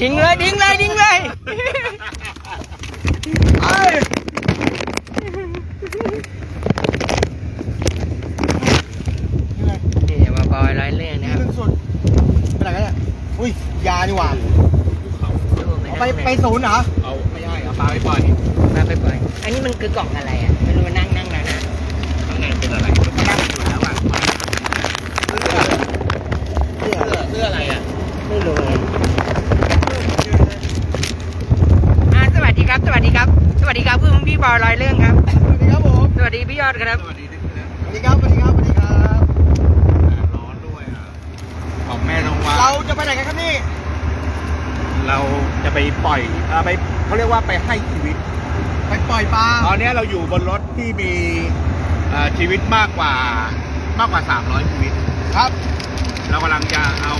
ทิ้งเลยทิ้งเลยทิ้งเลยไอ้นี่มาบอยร้อยเรื่องนะครับขึ้นสุดไปไหนกันเนี่ยอุ้ยยานี่หว่าเอาไปไปศูนย์เหรอเอาไม่ใช่เอาปลาไปปล่อยมาไปปล่อยอันนี้มันคือกล่องอะไรอะไม่รู้ว่านั่งนั่งนะนะข้างในเป็นอะไรมันก็นั่งอยู่แล้วอะเสื้อเสื้อเสื้ออะไรอะ ไม่รู้เลยอ่าสวัสดีครับ สวัสดีครับ สวัสดีครับคุณพี่บอยร้อยเรื่องครับ สวัสดีครับผม สวัสดีพี่ยอดครับ สวัสดีด้วยนะ สวัสดีครับสวัสดีครับสวัสดีครับ ร้อนด้วยอะของแม่ต้องว่า เราจะไปไหนกันครับนี่ เราจะไปปล่อยเอ่อไปเขาเรียกว่า ไปให้ชีวิต ไปปล่อยปลาตอนนี้เราอยู่บนรถที่มีเอ่อชีวิตมากกว่ามากกว่า 300 ชีวิตครับ เรากำลังจะเอา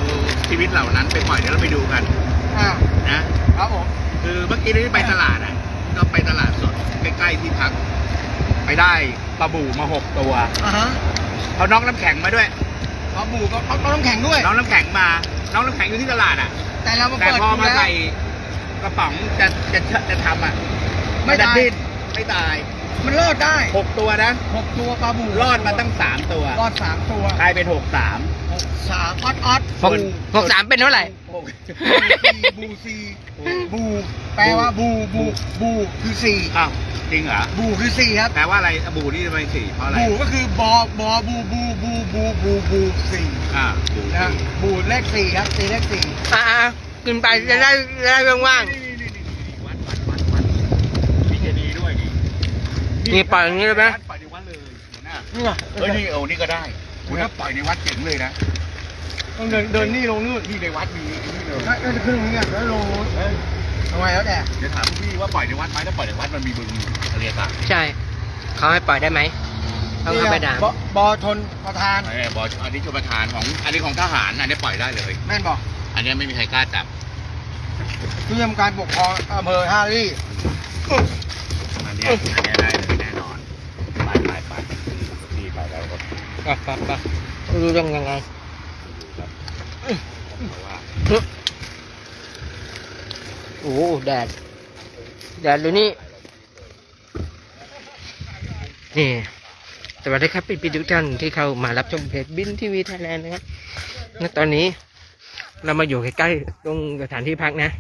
ชีวิตเหล่านั้นไปปล่อยเดี๋ยวเราไปดูกันอ่านะครับผมคือเมื่อกี้ที่ไปตลาดอะ ก็ไปตลาดสดใกล้ๆที่พัก ไปได้ปลาบูมาหกตัวอ่าฮะเขาน้องน้ำแข็งมาด้วยปลาบูก็เอาเอาน้ำแข็งด้วย น้องน้ำแข็งมา น้องน้ำแข็งอยู่ที่ตลาดอะ แต่เรามาแต่เปิดพอดูมาแล้วใส่ กระป๋องจะจะจะจะทำอะไม่จะตาย ดิ้นไม่ตายมันรอดได้หกตัวนะ หกตัวปลาบูรอดมาตั้งสามตัวรอดสามตัวกลายเป็นหกสาม หกสามออดออดหกหกสามเป็นเท่าไหร่บูซีบู แปลว่าบูบูบูคือสี่อ้าวจริงเหรอบูคือสี่ครับ แปลว่าอะไรบูนี่ทำไมสี่เพราะอะไรบูก็คือบอบอบูบูบูบูบูบูสี่อ่าบูนะสี่บูเลขสี่ครับสี่เลขสี่อ่า ขึ้นไปจะได้จะได้ว่างนี่นี่นี่นี่วัดวัดวัดวัดมีเจดีย์ด้วยนี่นี่ปล่อยอย่างนี้เลยไหมวัดปล่อยในวัดเลยหัวหน้านี่ไงเฮ้ยนี่เอานี่ก็ได้หัวหน้าปล่อยในวัดเจ๋งเลยนะต้องเดินเดินนี่ลงนู่นนี่ในวัดมีนี่เลยถ้าจะขึ้นตรงนี้แล้วลงนู้นทำไมแล้วแต่เดี๋ยวถามพี่ว่าปล่อยในวัดไหมถ้าปล่อยในวัดมันมีบึงทะเลสาบใช่เขาให้ปล่อยได้ไหมต้องเข้าไปด่ามบอบอชนประธานไอ้บออันนี้ชมประทานของอันนี้ของทหารอันนี้ปล่อยได้เลย แม่นบอก อันนี้ไม่มีใครกล้าจับผู้ทำการปกครองอำเภอฮารี่อันนี้อันนี้ได้เลยแน่นอนไปไปไปพี่ไปแล้วก็ปั๊บปั๊บปั๊บดูยังยังไงเพราะว่าโอ้โหแดด แดดเลยนี่ นี่สวัสดีครับพี่พี่ทุกท่านที่เข้ามารับชมเพจบินทีวีไทยแลนด์นะครับณตอนนี้ เรามาอยู่ใกล้ๆตรงสถานที่พักนะ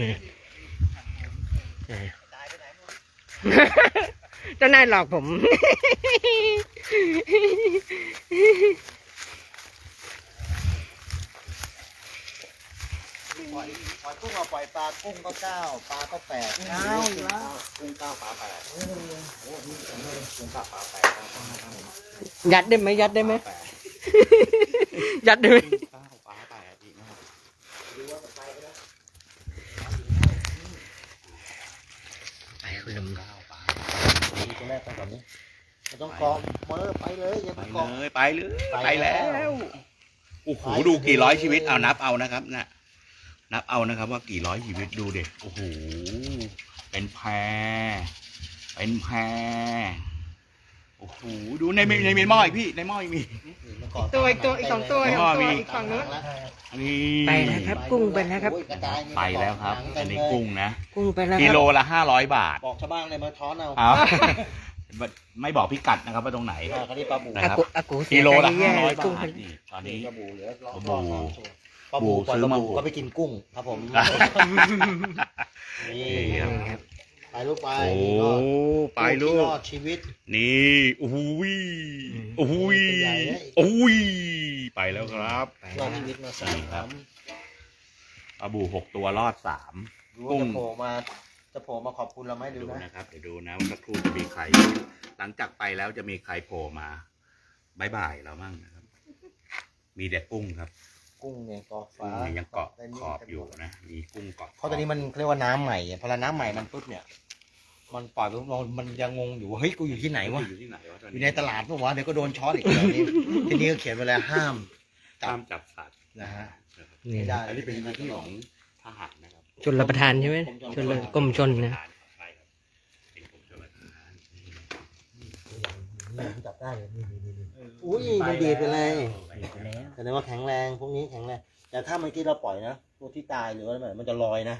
นี่นี่เจ้านายหลอกผม ปล่อยปล่อยกุ้งเอาปล่อยปลากุ้งก็เก้าปลาก็แปดเก้าอีกแล้วกุ้งเก้าปลาแปดยัดได้ไหมยัดได้ไหมยัดได้ไหม เก้าปลาแปดอีกนะครับ ไปคุณลุง เก้าปลา ตัวแรกไปก่อนนี้ไม่ต้องกองเมื่อไปเลยอย่าไปไปกอง เลยไปเลยไปไปแล้แล้ว วโอ้โหดูกี่ร้อยชีวิตเอานับเอานะครับนะนับเอานะครับ ว่ากี่ร้อยชีวิตดูเด็โอ้โหเป็นแพรเป็นแพรโอ้โหดูในในในหม้ออีกพี่ในหม้ออีกมีตัวอีกตัวอีกสองตัวอีอีกกสสอองงตัตัววอีอีกกฝั่งนู้น นี่ ไปแล้วครับ กุ้งไปแล้วครับไปแล้วครับ อันนี้กุ้งนะ กุ้งไปแล้วคกิรับ โลละห้าร้อยบาท บอกชาวบ้านเลยมาช้อนเอา เอา ไม่บอกพิกัดนะครับว่าตรงไหน อ่าคราวนี้ปลาบูนะอาครับ กูอากูเสีกิยโลใจละแย่ห้าร้อยกุ้งบาไปทนี่ตอนนี้ ปลาบูเหลือปลาบู ปลาบูปล่อยปลาซื้อมาบูก็ไปกินกุ้งครับผมนี่นี่ครับนี่ครับ ไปลูกไปโอ้นี่ก็ไปลูที่รกอดชีวิต นี่โอ้โหยโอ้โหยตัวใหญ่เลยโอ้โหยไปแล้วครับไปรแล้อวดชีวิตมาสานี่ครับมปลาบูหกตัวรอดสาม รู้ว่าจะโผล่มา จะโผล่มาขอบคุณเราไหมดูดูนะนะครับเดี๋ยวดูนะว่าสักครู่จะมีใคร หลังจากไปแล้วจะมีใครโผล่มาบายบายเรามั่งนะครับ มีแต่กุ้งครับกุ้งเนี่ยเกาะกุ้ฟ้างเนี่ยยังเกาะได้นี่ขอบอยู่นะ มีกุ้งเกาะเพราะตอนนี้มันเรียกว่าน้ำใหม่พอเราน้ำใหม่มันปุ๊บเนี่ย มันปล่อยปุ๊บมันมันยังงงอยู่ว่าเฮ้ยกูอยู่ที่ไหนวะอยู่ที่ไหนวะตอนอยู่นี้ในตลาดปะวะเดี๋ยวก็โดนช้อนอีกแล้วนี่ทีนี้ก็เขียนไว้แล้วห้าม ตามจับสัตว์นะฮะ นี่ ไม่ได้ อันนี้เป็นหน้าที่ของทหารนะครับ ชนรับประทานใช่ไหมชนกรมชนนะใช่ครับเป็นกรมชลประทานนี่จับได้เลยนี่นี่นี่อุ้ยมันดีดไปเลยแสดงว่าแข็งแรงพวกนี้แข็งแรงแต่ถ้าเมื่อกี้เราปล่อยนะตัวที่ตายหรือว่าอะไรมันจะลอยนะ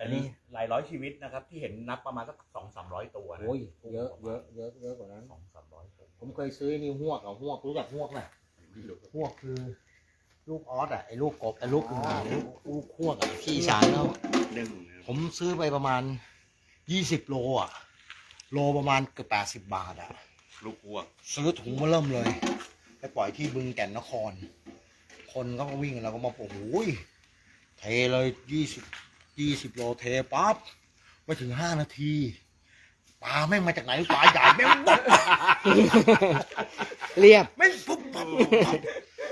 อันนี้หลายร้อยชีวิตนะครับ ที่เห็นนับประมาณสักสองสามร้อยตัวนะโอ้ยเยอะเยอะเยอะเยอะกว่านั้นสองสามร้อยตัวผมเคยซื้อนี่หวกอะหวกรู้จักหวกไหมหวกคือ ลูกออสอะไอ้ลูกกบไอ้ลูกอ่าลูกลูกหวกอะที่อีสานแล้วหนึ่งผมซื้อไปประมาณยี่สิบโลอะ โลประมาณเกือบแปดสิบบาทอะ ลูกวัวซื้อถุงมาเริ่มเลย ไปปล่อยที่บึงแก่นนคร คนก็มาวิ่งเราก็มาโอ้โหยเทเลยยี่สิบยี่สิบโลเทปั๊บไม่ถึงห้านาทีปลาแม่งมาจากไหนปลาใหญ่แม่งปุ๊บเรียบ แม่งปุ๊บปั๊บปุ๊บปั๊บ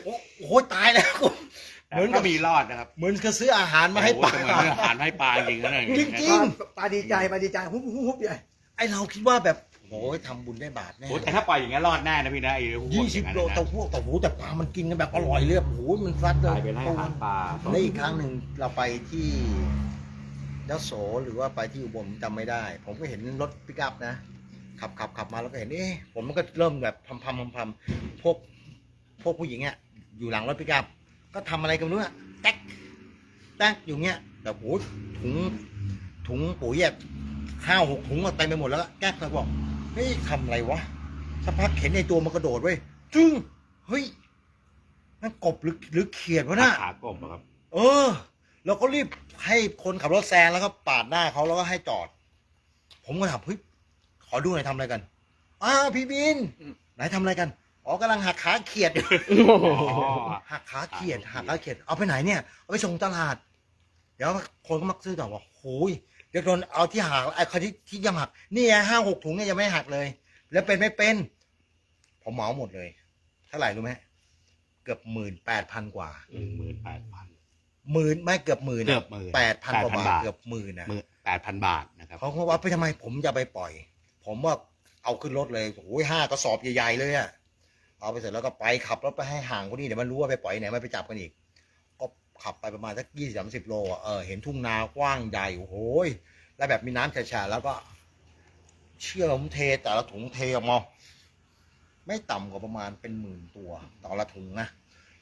โอ้โหตายแล้วเหมือนก็มีรอดนะครับเหมือนกับซื้ออาหารมาให้ปลา โอ้โเหมือนอาหารให้ปลาจริงๆนะเนี่ยจริง ปลาดีใจปลาดีใจฮุบฮุบฮุบใหญ่ไอเราคิดว่าแบบโอ้ยทำบุญได้บาปแน่โอ้แต่ถ้าปล่อยอย่างเงี้ยรอดแน่นะพี่นะไอ้พวกยี่อสิบางนั้นโลนะแต่พวกแต่โหแต่ปลามันกินกันแบบอร่อยเลยโอ้โหมันซัดเลตายยไปให้อาหารปลาและอีกครั้งหนึ่งเราไปที่ยโสหรือว่าไปที่อุบลผมจำไม่ได้ ผมก็เห็นรถปิกอัพนะขับขับขับมาแล้วก็เห็นเอ๊ะผมมันก็เริ่มแบบพัมพัมพัมพัมพวกพวกผู้หญิงอะ อยู่หลังรถปิกอัพก็ทำอะไรกันไม่รู้อะแต๊กแต๊กอยู่เงี้ยแต่โหถุงถุงปุ๋ยอะข้าวหกถุงอะเต็มไปหมดแล้วก็แก๊กเลยบอกเฮ้ยทำอะไรวะสักพักเห็นในตัวมันกระโดดเว้ยจึ้งเฮ้ยนั่นกบหรือหรือเขียดวะน่ะขากบอะครับ เออเราก็รีบให้คนขับรถแซงแล้วก็ปาดหน้าเขาแล้วก็ให้จอด ผมก็ถามเฮ้ยขอดูหน่อยทำอะไรกันอ้าวพี่บินไหนทำอะไรกัน อ๋อกำลังหักขาเขียดอ๋อหักขาเขียดหักขาเขียดเอาไปไหนเนี่ยเอาไปส่งตลาด เดี๋ยวคนก็มักซื้อต่อว่าโอ้ยเดี๋ยวโดนเอาที่หักไอ้คนที่ที่ยังหักนี่ไงห้าหกถุงเนี่ยยังไม่หักเลย แล้วเป็นไม่เป็น ผมเหมาหมดเลยเท่าไหร่รู้ไหมเกือบหมื่นแปดพันกว่าหนึ่งหมื่นแปดพันหมื่นไม่เกือบหมื่นเกือบหมื่นแปดพันกว่าบาท8,000บาทเกือบหมื่นนะหมื่นแปดพันบาทนะครับเขาก็ว่าไปทำไมผมจะไปปล่อย ผมว่าเอาขึ้นรถเลยโอ้ยห้ากระสอบใหญ่ๆเลยอะ เอาไปเสร็จแล้วก็ไปขับรถไปให้ห่างกว่านี้เดี๋ยวมันรู้ว่าไปปล่อยไหนมันไปจับกันอีก ก็ขับไปประมาณสักยี่สามสิบโลอะเออเห็นทุ่งนากว้างใหญ่โอ้โหยแล้วแบบมีน้ำแฉะแล้วก็ เชื่อผมเทแต่ละถุงเทออกมาไม่ต่ำกว่าประมาณเป็นหมื่นตัวต่อละถุงนะ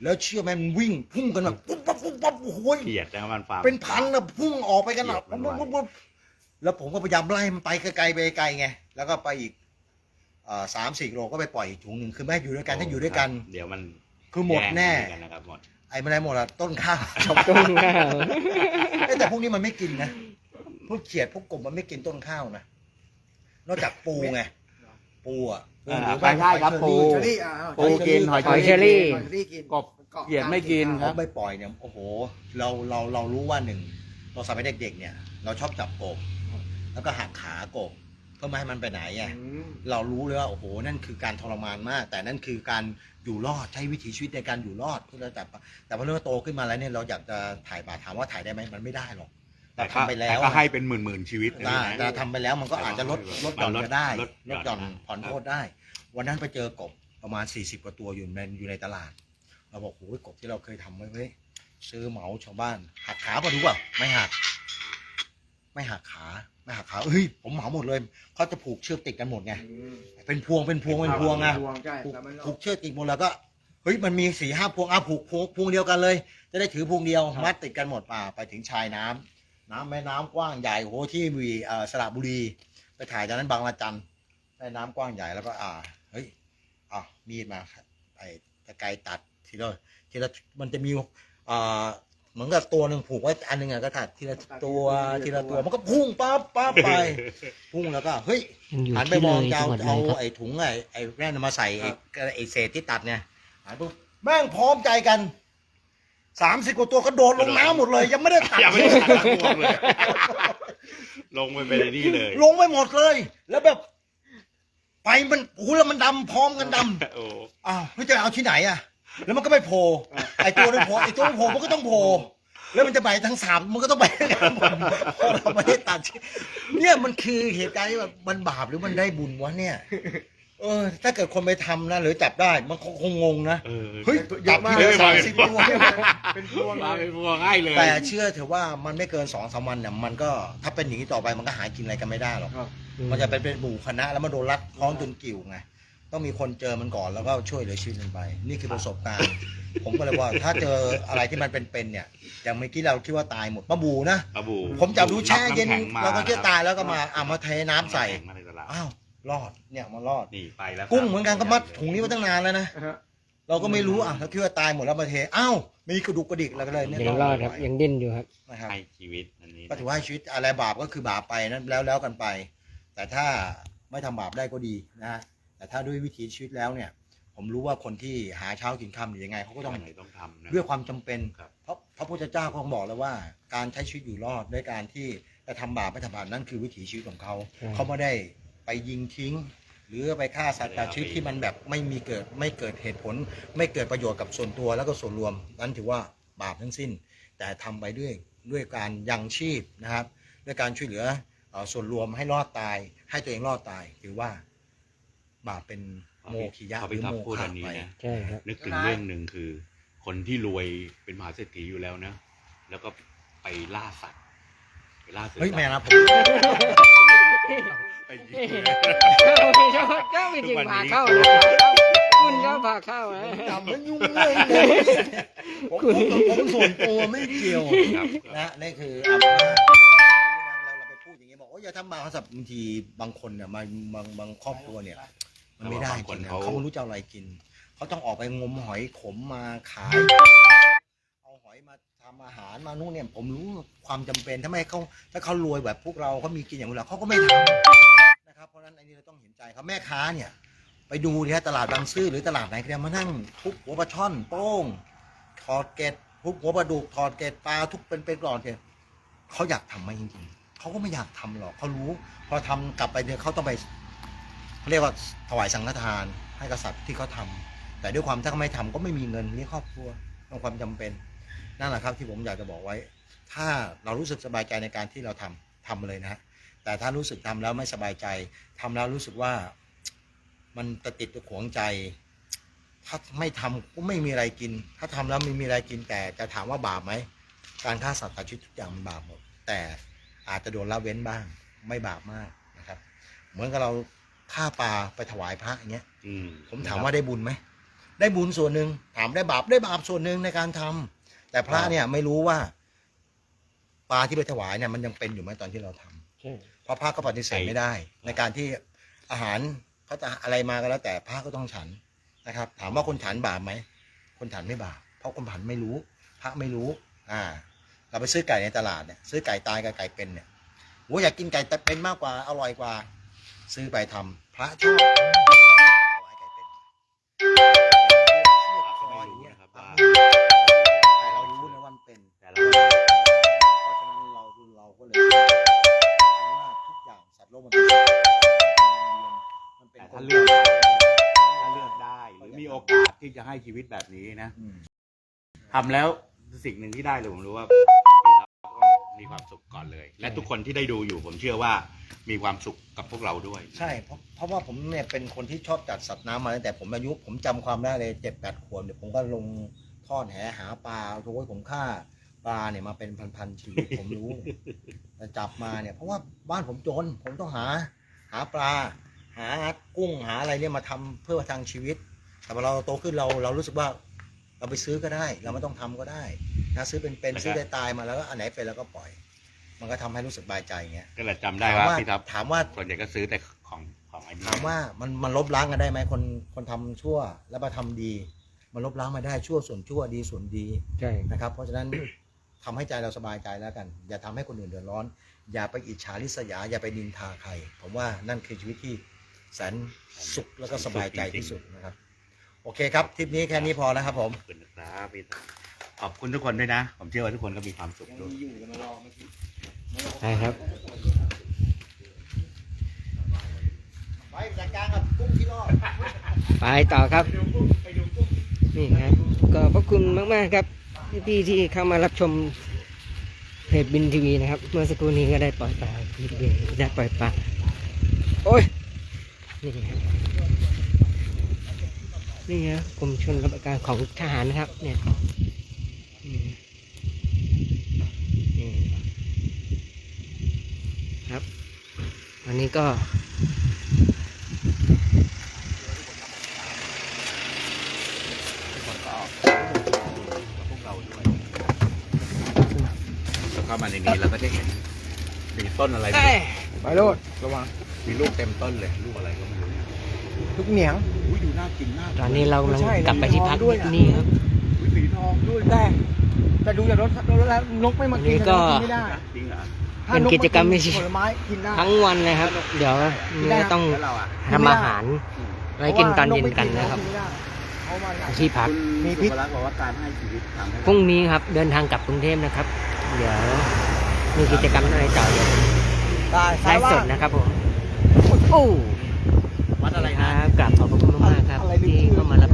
แล้วเชื่อไหมมันวิ่งพุ่งกันแบบปุ๊บปั๊บปุ๊บปั๊บโอ้โหยเขียดนะมันฟาร์มเป็นพันนะพุ่งออกไปกันอะเหยียบปุ๊บปุ๊บปุ๊บแล้วผมก็พยายามไล่มันไปไกลๆไปไกลไงแล้วก็ไปอีก สามสี่โลก็ไปปล่อยอีกถุงหนึ่งคือแม่อยู่ด้วยกันถ้าอยู่ด้วยกัน เดี๋ยวมันคือหมดแน่ย่งกันนะครับหมดไอ้ไม่ได้หมดอะต้นข้าวต้นข้าวเอ้ยแต่พวกนี้มันไม่กินนะพวกเขียดพวกกบมันไม่กินต้นข้าวนะนอกจากปูไงปูอะปูอ่าหรือใช่ใช่ครับหอยปูเชอเชอรี่อ่าปูกินหอยหอยเชอรี่หอยเชอรี่กินกบเขียดไม่กินคเขารับไปปล่อยเนี่ยโอ้โห เราเราเรารู้ว่าหนึ่งเราสมัยเด็กๆเนี่ย เราชอบจับกบแล้วก็หักขากบ เพื่อไม่ให้มันไปไหนอะอืมเรารู้เลยว่าโอ้โหนั่นคือการทรมานมาก แต่นั่นคือการอยู่รอดใช้วิถีชีวิตในการอยู่รอดที่เราจับแต่พอเริ่มโตขึ้นมาแล้วเนี่ยเราอยากจะถ่ายป่าถามว่าถ่ายได้ไหมมันไม่ได้หรอกแต่เราก็ทำไปแล้วแต่ก็ให้เป็นหมื่นหมื่นๆชีวิตนะแต่พี่นะแต่ทำไปแล้วมันก็อาจจะลดลดหย่อนลดก็ได้ลดหลย่อนดหย่อนได้ผ่อนโทษได้ วันนั้นไปเจอกบประมาณ 40กว่าตัวอยู่ในอยู่ในตลาด เราบอกโอ้ยกบที่เราเคยทำไว้เว้ยซื้อเหมาชาวบ้าน หักขาป่ะรู้ป่ะไม่หัก ไม่หักขาไม่หักขาเฮ้ยผมเหมาหมดเลยเขาจะผูกเชือกติดกันหมดไงอืมเป็นพวงเป็นพวงเป็นพวงอะพวงใช่ผูกแล้วมันผูกเชือกติดหมดแล้วก็เฮ้ยมันมีสี่ห้าพวงอะผูกพวงพวงเดียวกันเลย จะได้ถือพวงเดียวมัดติดกันหมดป่าไปถึงชายน้ำน้ำแม่น้ำกว้างใหญ่โหที่มีเอ่อสระบุรี ไปถ่ายจากนั้นบางละจันแม่น้ำกว้างใหญ่แล้วก็อ่าเฮ้ยอะมีดมาไอ้ตะไคร้ตัดทีละทีละมันจะมีอ่า เหมือนกับตัวหนึ่งผูกไว้อันหนึ่งอะก็ตัดทีละตัวทีละตัวมันก็พุ่งปั๊บปั๊บไป พุ่งแล้วก็เฮ้ยมันอยู่หันไปที่มเลองยจะจังเอาหวัดเลยเอาครับ ไอ้ถุงไอ้ไอ้แร่นมาใส่ไอ้ไอ้เศษที่ตัดเนี่ยหันปุ๊บแม่งพร้อมใจกันสามสิบกว่าตัวกระโดดลงน้ำหมดเลย ยังไม่ได้ตัดยังไม่ได้ตัดพวงเลย ลงไปเป็นไอ้นี่เลยลงไปหมดเลย แล้วแบบไปมันโอ้โหแล้วมันดำพร้อมกันดโอ้ำอ้าวไม่จะเอาที่ไหนอะ แล้วมันก็ไม่โผล่ไอ้ตัวนึงโผล่ไอ้ตัวไม่โผล่มันก็ต้องโผล่แล้วมันจะไปทั้งสามมันก็ต้องไปทั้งสามหมดเพราะเราไม่ได้ตัดเนี่ยมันคือเหตุการณ์ที่แบบมันบาปหรือมันได้บุญวะเนี่ย เออ ถ้าเกิดคนไปทำนะหรือจับได้มันคงงงนะเออเฮ้ยเยจัอะบมากทีเฮ้ละยสามสิบตัวเป็นพวงมาเลเป็ยนพวงง่ายเลยแต่เชื่อเถอะว่ามันไม่เกินสองสามวันเนี่ยมันก็ถ้าเป็นอย่างนี้ต่อไปมันก็หากินอะไรกันไม่ได้หรอกครับมันจะเป็นเป็นหมู่คณะแล้วมันโดนรัดคล้องจนกิ่วไง ต้องมีคนเจอมันก่อนแล้วก็ช่วยเหลือชีวิตมันไป นี่คือประสบการณ์ ผมก็เลยว่าถ้าเจออะไรที่มันเป็นๆเนี่ยอย่างเมื่อกี้เราคิดว่าตายหมดปลาบูนะปลาบูผมจับดูแช่เย็นรับำข็งมเราก็เชื่อตายแล้วก็มาครับอะมาเทน้ำใส่ำแข็งมาในตลาดอ้าวรอดเนี่ยมารอด นี่ไปแล้วกุ้งเหมือนกันก็มัดถุงนี้มาตั้งนานแล้วนะฮะเราก็ไม่รู้อะเราคิดว่าตายหมดแล้วมาเทอ้าวมีกระดูกกระดิกแล้วก็เลยเนี่ยยังรอดครับยังดิ้นอยู่ครับ นะครับ ให้ชีวิตอันนี้ ก็ถือว่าให้ชีวิตอะไรบาปก็คือบาปไปนั้นแล้วแล้วกันไป แต่ถ้าไม่ทำบาปได้ก็ดีนะฮะ แต่ถ้าด้วยวิถีชีวิตแล้วเนี่ย ผมรู้ว่าคนที่หาเช้ากินค่ำหรือยังไงเขาก็ต้องไหนต้องทำนะ ด้วยความจำเป็น ครับ เพราะพระพุทธเจ้าเขาบอกแล้วว่า การใช้ชีวิตอยู่รอดด้วยการที่จะทำบาปไม่ทำบาปนั่นคือวิถีชีวิตของเขา ใช่ เขาไม่ได้ไปยิงทิ้ง หรือไปฆ่าสัตว์ตัดชีวิตที่มันแบบไม่มีเกิดไม่เกิดเหตุผล ไม่เกิดประโยชน์กับส่วนตัวแล้วก็ส่วนรวม นั้นถือว่าบาปทั้งสิ้น แต่ทำไปด้วยด้วยการยังชีพนะครับ ด้วยการช่วยเหลือเอ่อส่วนรวมให้รอดตาย ให้ตัวเองรอดตายถือว่า บาปเป็นโมคิยะเขาหไปรือทับโมพูดฆะอันนี้ไป นะ ใช่ครับ นึกถึงเรื่องหนึ่งคือ คนที่รวยเป็นมหาเศรษฐีอยู่แล้วนะ แล้วก็ไปล่าสัตว์ไปล่าเสือเฮ้ยแม่นะผมไปยิงก็ไม่จริงพาเข้านะคุณก็พาเข้านะ จำมันยุ่งเลยผมพูดกับผมส่วนตัวไม่เกี่ยว ครับนะนี่คือเอาเป็นว่าเราเราไปพูดอย่างนี้บอกว่าอย่าทำบาปเขาสับบางทีบางคนเนี่ยบางบางบางครอบครัวเนี่ยมัน ไม่ได้จริงนะเขาไม่รู้จะเอาอะไรกิน เขาต้องออกไปงมหอยขมมาขาย เอาหอยมาทำอาหารมานู่นเนี่ย ผมรู้ความจำเป็นถ้าไม่เขาถ้าเขารวยแบบพวกเราเขามีกินอย่างพวกเราเขาก็ไม่ทำนะครับ เพราะฉะนั้นอันนี้เราต้องเห็นใจเขาแม่ค้าเนี่ย ไปดูดิฮะตลาดบางซื่อหรือตลาดไหนก็ได้มานั่งทุบหัวปลาช่อนโป้งถอดเกล็ดทุบหัวปลาดุกถอดเกล็ดปลาทุกเป็นเป็นกรอนเถอะเขาอยากทำไหมจริงๆเขาก็ไม่อยากทำหรอกเขารู้ พอทำกลับไปเนี่ยเขาต้องไป เขาเรียกว่าถวายสังฆทาน ให้กษัตริย์ที่เขาทำแต่ด้วยความถ้าเขาไม่ทำก็ไม่มีเงินเลี้ยงครอบครัวต้องความจำเป็นนั่นแหละครับที่ผมอยากจะบอกไว้ ถ้าเรารู้สึกสบายใจในการที่เราทำทำเลยนะฮะแต่ถ้ารู้สึกทำแล้วไม่สบายใจทำแล้วรู้สึกว่ามันตะติดตะขวงใจ ถ้าไม่ทำก็ไม่มีอะไรกิน ถ้าทำแล้วไม่มีอะไรกินแต่จะถามว่าบาปไหมการฆ่าสัตว์ตัดชีวิตทุกอย่างมันบาปหมดแต่อาจจะโดนละเว้นบ้าง ไม่บาปมากนะครับ เหมือนกับเรา ฆ่าปลาไปถวายพระอย่างเงี้ยอืผมถามว่าได้บุญไหมได้บุญส่วนหนึ่งถามได้บาปได้บาปส่วนหนึ่งในการทำแต่พระเนี่ยไม่รู้ว่าปลาที่ไปถวายเนี่ยมันยังเป็นอยู่ไหมตอนที่เราทำใช่ เพราะพระก็ปฏิเสธไม่ได้ ในการที่อาหารเขาจะอะไรมาก็แล้ว แต่พระก็ต้องฉันนะครับ ถามว่าคนฉันบาปไหมคนฉันไม่บาปเพราะคนฉันไม่รู้ พระไม่รู้ อ่า เราไปซื้อไก่ในตลาดเนี่ยซื้อไก่ตายกับไก่เป็นเนี่ยโอ้อยากกินไก่แต่เป็นมากกว่าอร่อยกว่า ซื้อไปทำพระชอบถวายไก่เป็นคออย่างเงี้ยแต่เรารู้นะว่ามันเป็นแต่เราเพราะฉะนั้นเราเราก็เลยเอาว่าทุกอย่างสัตว์โลกมันเป็นมันเป็นแต่กถ้าลเลือกไกถ้าเลือกได้หรือมีโอกาสที่จะให้ชีวิตแบบนี้นะอืมทำแล้วสิ่งหนึ่งที่ได้เลยผมรู้ว่าพี่ท็อปต้อง มีความสุขก่อนเลย และทุกคนที่ได้ดูอยู่ผมเชื่อว่ามีความสุขกับพวกเราด้วย ใช่เพราะเพราะว่าผมเนี่ยเป็นคนที่ชอบจัดสัตว์น้ำมาตั้งแต่ผมอายุผมจำความได้เลยเจ็ดแปดขวบเดี๋ยวผมก็ลงทอดแหหาปลาโอ้ยผมฆ่าปลาเนี่ยมาเป็นพันๆชีวิตผมรู้ แต่จับมาเนี่ยเพราะว่าบ้านผมจน ผมต้องหา หาปลา หากุ้งหาอะไรเนี่ยมาทำเพื่อประทังชีวิต แต่พอเราโตขึ้นเราเรารู้สึกว่า เราไปซื้อก็ได้ เราไม่ต้องทำก็ได้นะซื้อเป็นเป็นแล้วก็ซื้อได้ตายมาแล้วก็อันไหนเป็นแล้วก็ปล่อย มันก็ทำให้รู้สึกสบายใจอย่างเงี้ยก็เลยจำได้ว่าพี่ท็อปถามว่าส่วนใหญ่ก็ซื้อแต่ของของไอ้นี่ถามว่ามันมันลบล้างกันได้ไหมคนคนทำชั่วแล้วมาทำดี มันลบล้างมาได้ชั่วส่วนชั่วดีส่วนดีใช่นะครับ เพราะฉะนั้นทำให้ใจเราสบายใจแล้วกัน อย่าทำให้คนอื่นเดือดร้อน อย่าไปอิจฉาริษยา อย่าไปนินทาใคร ผมว่านั่นคือชีวิตที่แสนสุขแล้วก็สบายใจที่สุดนะครับ โอเคครับทริปนี้แค่นี้พอแล้วครับผม ขอบคุณนะครับพี่ท็อปขอบคุณทุกคนด้วยนะ ผมเชื่อว่าทุกคนก็มีความสุขด้วยใช่ครับ ไปจัดการกับกุ้งที่รอดไปต่อครับ นี่ครับก็ขอบคุณมากๆครับพี่ๆที่เข้ามารับชมเพจบินทีวีนะครับ เมื่อสักครู่นี้ก็ได้ปล่อยปลาบินทีวีได้ปล่อยปลาโอ้ยนี่ครับ นี่นะกรมชนรับประการของทหารนะครับ เนี่ยครับ อันนี้ก็เข้ามาในนี้เราก็จะเห็นมีต้นอะไรไปโลดระวังมีลูกเต็มต้นเลย ลูกอะไรก็ไม่รู้ ลูกเหนียงากินมากตอนนี้เรากำลังใช่กลับไปที่พักด้วยอะนี่ครับอุ้ยสีทองด้วยแต่แต่ดูจากรถรถแล้วนกไม่มากินนี่ก็นไม่ได้จริงเหรอถ้าเป็นกิจกรรมไม่นใช่ผลไม้กินได้ทั้งวันเลยครับ เดี๋ยวกินได้ต้องแล้วเราอะทำอาหารไว้กินตอนเย็นกันนะครับเพราะว่าที่พักมีพิษสุภลักษณ์บอกว่าการให้ชีวิตทำให้พรุ่งนี้ครับเดินทางกลับกรุงเทพนะครับ เดี๋ยวมีกิจกรรมอะไรต่อเดี๋ยวได้ไลฟ์สดนะครับผมโอ้ วัดอะไรคนะรับกลับขอบพระคุณมากๆครับที่เข้ามารับชม